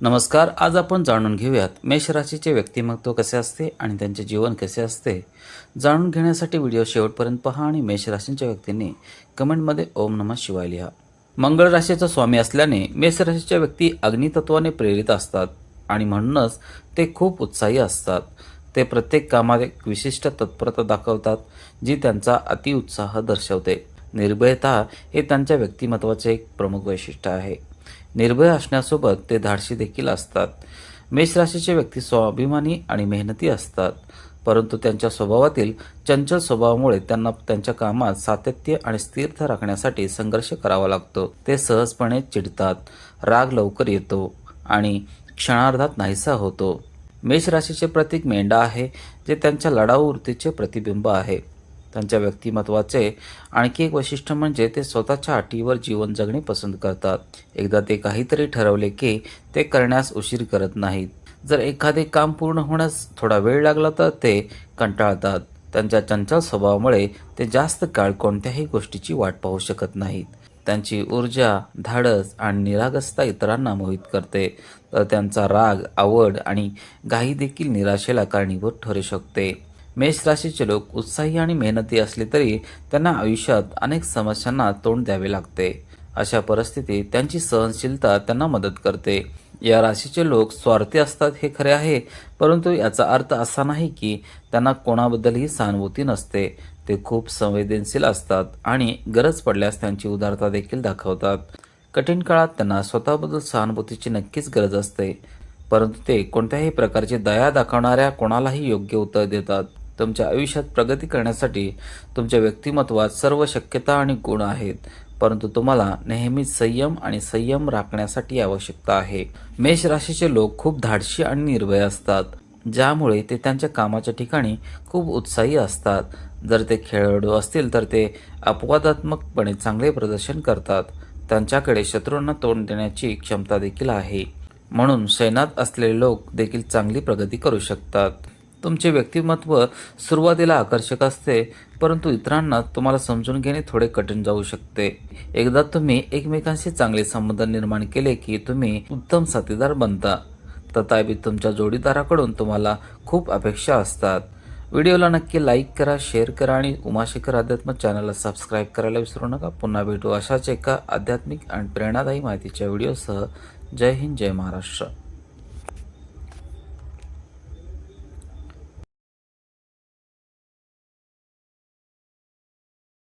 नमस्कार आज आपण जाणून घेऊयात मेष राशीचे व्यक्तिमत्व कसे असते आणि त्यांचे जीवन कसे असते. जाणून घेण्यासाठी व्हिडिओ शेवटपर्यंत पहा आणि मेष राशींच्या व्यक्तींनी कमेंटमध्ये ओम नमः शिवाय लिहा. मंगळ राशीचा स्वामी असल्याने मेष राशीच्या व्यक्ती अग्नितत्वाने प्रेरित असतात आणि म्हणूनच ते खूप उत्साही असतात. ते प्रत्येक कामात एक विशिष्ट तत्परता दाखवतात जी त्यांचा अतिउत्साह दर्शवते. निर्भयता हे त्यांच्या व्यक्तिमत्वाचे एक प्रमुख वैशिष्ट्य आहे. निर्भय असण्यासोबत ते धाडशी देखील असतात. मेष राशीचे व्यक्ती स्वाभिमानी आणि मेहनती असतात. परंतु त्यांच्या स्वभावातील चंचल स्वभावामुळे त्यांना त्यांच्या कामात सातत्य आणि स्थिरता राखण्यासाठी संघर्ष करावा लागतो. ते सहजपणे चिडतात राग लवकर येतो आणि क्षणार्धात नाहीसा होतो. मेष राशीचे प्रतीक मेंढा आहे जे त्यांच्या लढाऊ वृत्तीचे प्रतिबिंब आहे. त्यांच्या व्यक्तिमत्वाचे आणखी एक वैशिष्ट्य म्हणजे ते स्वतःच्या अटीवर जीवन जगणे पसंत करतात. एकदा ते काहीतरी ठरवले की ते करण्यास उशीर करत नाहीत. जर एखादे काम पूर्ण होण्यास थोडा वेळ लागला तर ते कंटाळतात. त्यांच्या चंचल स्वभावामुळे ते जास्त काळ कोणत्याही गोष्टीची वाट पाहू शकत नाहीत. त्यांची ऊर्जा धाडस आणि निरागसता इतरांना मोहित करते. तर त्यांचा राग आवड आणि घाई देखील निराशेला कारणीभूत ठरू शकते. मेष राशीचे लोक उत्साही आणि मेहनती असले तरी त्यांना आयुष्यात अनेक समस्यांना तोंड द्यावे लागते. अशा परिस्थितीत त्यांची सहनशीलता त्यांना मदत करते. या राशीचे लोक स्वार्थी असतात हे खरे आहे परंतु याचा अर्थ असा नाही की त्यांना कोणाबद्दलही सहानुभूती नसते. ते खूप संवेदनशील असतात आणि गरज पडल्यास त्यांची उदारता देखील दाखवतात. कठीण काळात त्यांना स्वतःबद्दल सहानुभूतीची नक्कीच गरज असते परंतु ते कोणत्याही प्रकारची दया दाखवणाऱ्या कोणालाही योग्य उत्तर देतात. तुमच्या आयुष्यात प्रगती करण्यासाठी तुमच्या व्यक्तिमत्वात सर्व शक्यता आणि गुण आहेत. परंतु तुम्हाला नेहमीच संयम आणि संयम राखण्यासाठी आवश्यकता आहे. मेष राशीचे लोक खूप धाडशी आणि निर्भय असतात ज्यामुळे ते त्यांच्या कामाच्या ठिकाणी खूप उत्साही असतात. जर ते खेळाडू असतील तर ते अपवादात्मकपणे चांगले प्रदर्शन करतात. त्यांच्याकडे शत्रूंना तोंड देण्याची क्षमता देखील आहे. म्हणून सैनात असलेले लोक देखील चांगली प्रगती करू शकतात. तुमचे व्यक्तिमत्व सुरुवातीला आकर्षक असते परंतु इतरांना तुम्हाला समजून घेणे थोडे कठीण जाऊ शकते. एकदा तुम्ही एकमेकांशी चांगले संबंध निर्माण केले की तुम्ही उत्तम साथीदार बनता. तथापि तुमच्या जोडीदाराकडून तुम्हाला खूप अपेक्षा असतात. व्हिडिओला नक्की लाईक करा शेअर करा आणि उमाशेखर अध्यात्म चॅनलला सबस्क्राईब करायला विसरू नका. पुन्हा भेटू अशाच एका आध्यात्मिक आणि प्रेरणादायी माहितीच्या व्हिडिओसह. जय हिंद जय महाराष्ट्र.